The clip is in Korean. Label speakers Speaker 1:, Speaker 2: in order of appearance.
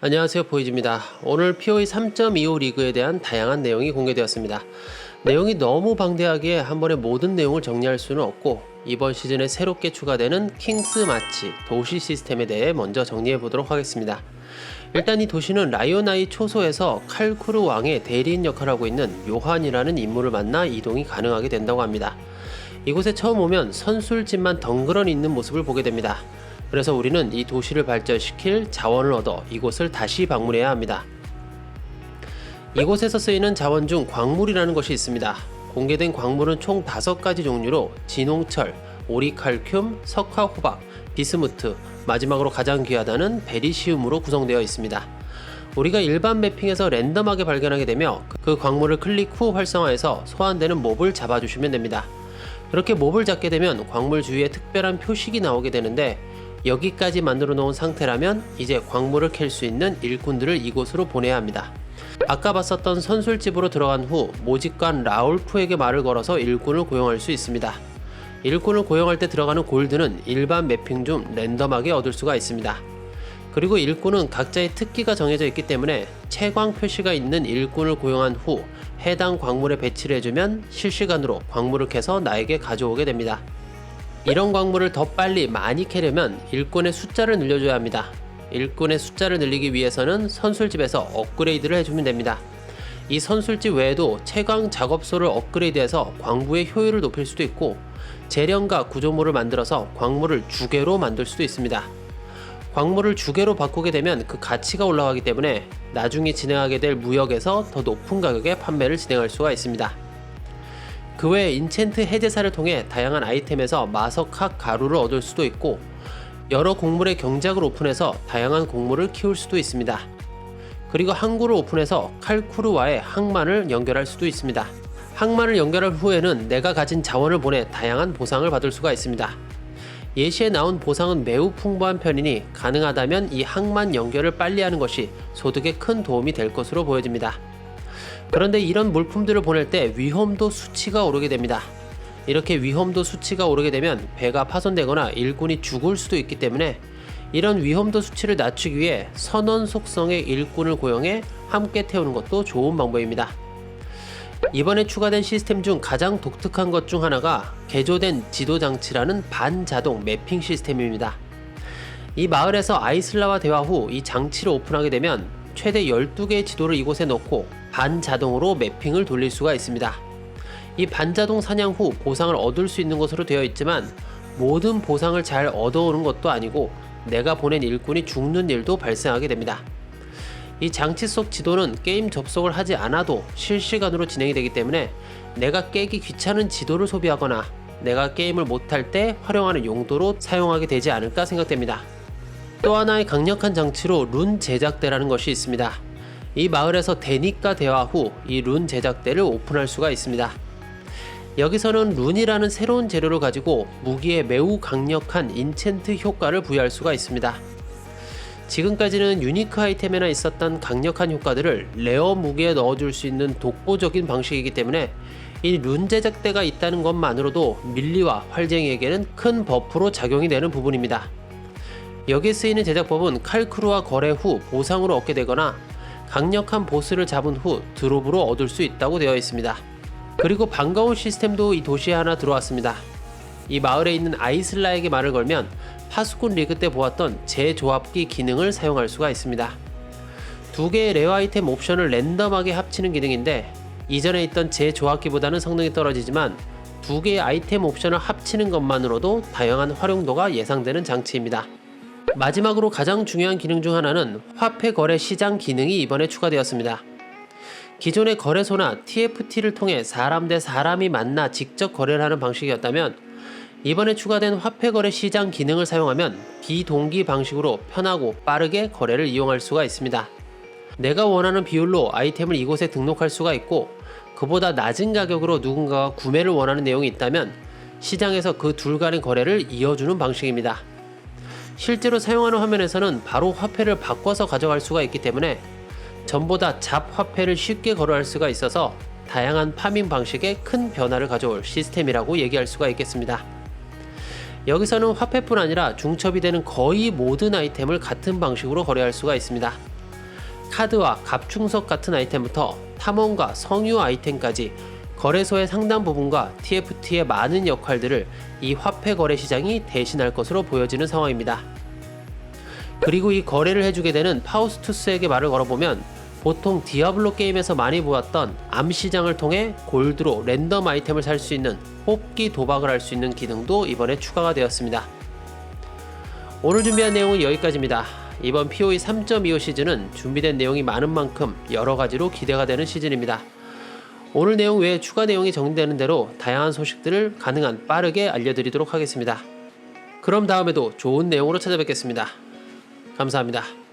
Speaker 1: 안녕하세요 보이즈입니다. 오늘 POE 3.25 리그에 대한 다양한 내용이 공개되었습니다. 내용이 너무 방대하기에 한 번에 모든 내용을 정리할 수는 없고 이번 시즌에 새롭게 추가되는 킹스 마치 도시 시스템에 대해 먼저 정리해 보도록 하겠습니다. 일단 이 도시는 라이오나이 초소에서 칼쿠르 왕의 대리인 역할을 하고 있는 요한이라는 인물을 만나 이동이 가능하게 된다고 합니다. 이곳에 처음 오면 선술집만 덩그러니 있는 모습을 보게 됩니다. 그래서 우리는 이 도시를 발전시킬 자원을 얻어 이곳을 다시 방문해야 합니다. 이곳에서 쓰이는 자원 중 광물이라는 것이 있습니다. 공개된 광물은 총 5가지 종류로 진홍철, 오리칼슘, 석화호박, 비스무트, 마지막으로 가장 귀하다는 베리시움으로 구성되어 있습니다. 우리가 일반 매핑에서 랜덤하게 발견하게 되며 그 광물을 클릭 후 활성화해서 소환되는 몹을 잡아주시면 됩니다. 그렇게 몹을 잡게 되면 광물 주위에 특별한 표식이 나오게 되는데 여기까지 만들어 놓은 상태라면 이제 광물을 캘 수 있는 일꾼들을 이곳으로 보내야 합니다. 아까 봤었던 선술집으로 들어간 후 모직관 라울프에게 말을 걸어서 일꾼을 고용할 수 있습니다. 일꾼을 고용할 때 들어가는 골드는 일반 매핑 중 랜덤하게 얻을 수가 있습니다. 그리고 일꾼은 각자의 특기가 정해져 있기 때문에 채광 표시가 있는 일꾼을 고용한 후 해당 광물에 배치를 해주면 실시간으로 광물을 캐서 나에게 가져오게 됩니다. 이런 광물을 더 빨리 많이 캐려면 일꾼의 숫자를 늘려줘야 합니다. 일꾼의 숫자를 늘리기 위해서는 선술집에서 업그레이드를 해주면 됩니다. 이 선술집 외에도 채광 작업소를 업그레이드해서 광부의 효율을 높일 수도 있고 재련과 구조물을 만들어서 광물을 주개로 만들 수도 있습니다. 광물을 주개로 바꾸게 되면 그 가치가 올라가기 때문에 나중에 진행하게 될 무역에서 더 높은 가격에 판매를 진행할 수가 있습니다. 그 외에 인챈트 해제사를 통해 다양한 아이템에서 마석학 가루를 얻을 수도 있고 여러 곡물의 경작을 오픈해서 다양한 곡물을 키울 수도 있습니다. 그리고 항구를 오픈해서 칼쿠르와의 항만을 연결할 수도 있습니다. 항만을 연결한 후에는 내가 가진 자원을 보내 다양한 보상을 받을 수가 있습니다. 예시에 나온 보상은 매우 풍부한 편이니 가능하다면 이 항만 연결을 빨리 하는 것이 소득에 큰 도움이 될 것으로 보여집니다. 그런데 이런 물품들을 보낼 때 위험도 수치가 오르게 됩니다. 이렇게 위험도 수치가 오르게 되면 배가 파손되거나 일꾼이 죽을 수도 있기 때문에 이런 위험도 수치를 낮추기 위해 선원 속성의 일꾼을 고용해 함께 태우는 것도 좋은 방법입니다. 이번에 추가된 시스템 중 가장 독특한 것 중 하나가 개조된 지도 장치라는 반자동 매핑 시스템입니다. 이 마을에서 아이슬라와 대화 후 이 장치를 오픈하게 되면 최대 12개의 지도를 이곳에 넣고 반자동으로 매핑을 돌릴 수가 있습니다. 이 반자동 사냥 후 보상을 얻을 수 있는 것으로 되어 있지만 모든 보상을 잘 얻어오는 것도 아니고 내가 보낸 일꾼이 죽는 일도 발생하게 됩니다. 이 장치 속 지도는 게임 접속을 하지 않아도 실시간으로 진행이 되기 때문에 내가 깨기 귀찮은 지도를 소비하거나 내가 게임을 못할 때 활용하는 용도로 사용하게 되지 않을까 생각됩니다. 또 하나의 강력한 장치로 룬 제작대라는 것이 있습니다. 이 마을에서 대니까 대화 후 이 룬 제작대를 오픈할 수가 있습니다. 여기서는 룬이라는 새로운 재료를 가지고 무기에 매우 강력한 인챈트 효과를 부여할 수가 있습니다. 지금까지는 유니크 아이템에나 있었던 강력한 효과들을 레어 무기에 넣어줄 수 있는 독보적인 방식이기 때문에 이 룬 제작대가 있다는 것만으로도 밀리와 활쟁이에게는 큰 버프로 작용이 되는 부분입니다. 여기에 쓰이는 제작법은 칼크루와 거래 후 보상으로 얻게 되거나 강력한 보스를 잡은 후 드롭으로 얻을 수 있다고 되어 있습니다. 그리고 반가운 시스템도 이 도시에 하나 들어왔습니다. 이 마을에 있는 아이슬라에게 말을 걸면 파수꾼 리그 때 보았던 재조합기 기능을 사용할 수가 있습니다. 두 개의 레어 아이템 옵션을 랜덤하게 합치는 기능인데 이전에 있던 재조합기보다는 성능이 떨어지지만 두 개의 아이템 옵션을 합치는 것만으로도 다양한 활용도가 예상되는 장치입니다. 마지막으로 가장 중요한 기능 중 하나는 화폐 거래 시장 기능이 이번에 추가되었습니다. 기존의 거래소나 TFT를 통해 사람 대 사람이 만나 직접 거래를 하는 방식이었다면 이번에 추가된 화폐 거래 시장 기능을 사용하면 비동기 방식으로 편하고 빠르게 거래를 이용할 수가 있습니다. 내가 원하는 비율로 아이템을 이곳에 등록할 수가 있고 그보다 낮은 가격으로 누군가가 구매를 원하는 내용이 있다면 시장에서 그 둘 간의 거래를 이어주는 방식입니다. 실제로 사용하는 화면에서는 바로 화폐를 바꿔서 가져갈 수가 있기 때문에 전보다 잡 화폐를 쉽게 거래할 수가 있어서 다양한 파밍 방식에 큰 변화를 가져올 시스템이라고 얘기할 수가 있겠습니다. 여기서는 화폐뿐 아니라 중첩이 되는 거의 모든 아이템을 같은 방식으로 거래할 수가 있습니다. 카드와 갑충석 같은 아이템부터 탐험과 성유 아이템까지 거래소의 상당 부분과 TFT의 많은 역할들을 이 화폐 거래 시장이 대신할 것으로 보여지는 상황입니다. 그리고 이 거래를 해주게 되는 파우스투스에게 말을 걸어보면 보통 디아블로 게임에서 많이 보았던 암 시장을 통해 골드로 랜덤 아이템을 살 수 있는 뽑기 도박을 할 수 있는 기능도 이번에 추가가 되었습니다. 오늘 준비한 내용은 여기까지입니다. 이번 POE 3.25 시즌은 준비된 내용이 많은 만큼 여러 가지로 기대가 되는 시즌입니다. 오늘 내용 외에 추가 내용이 정리되는 대로 다양한 소식들을 가능한 빠르게 알려드리도록 하겠습니다. 그럼 다음에도 좋은 내용으로 찾아뵙겠습니다. 감사합니다.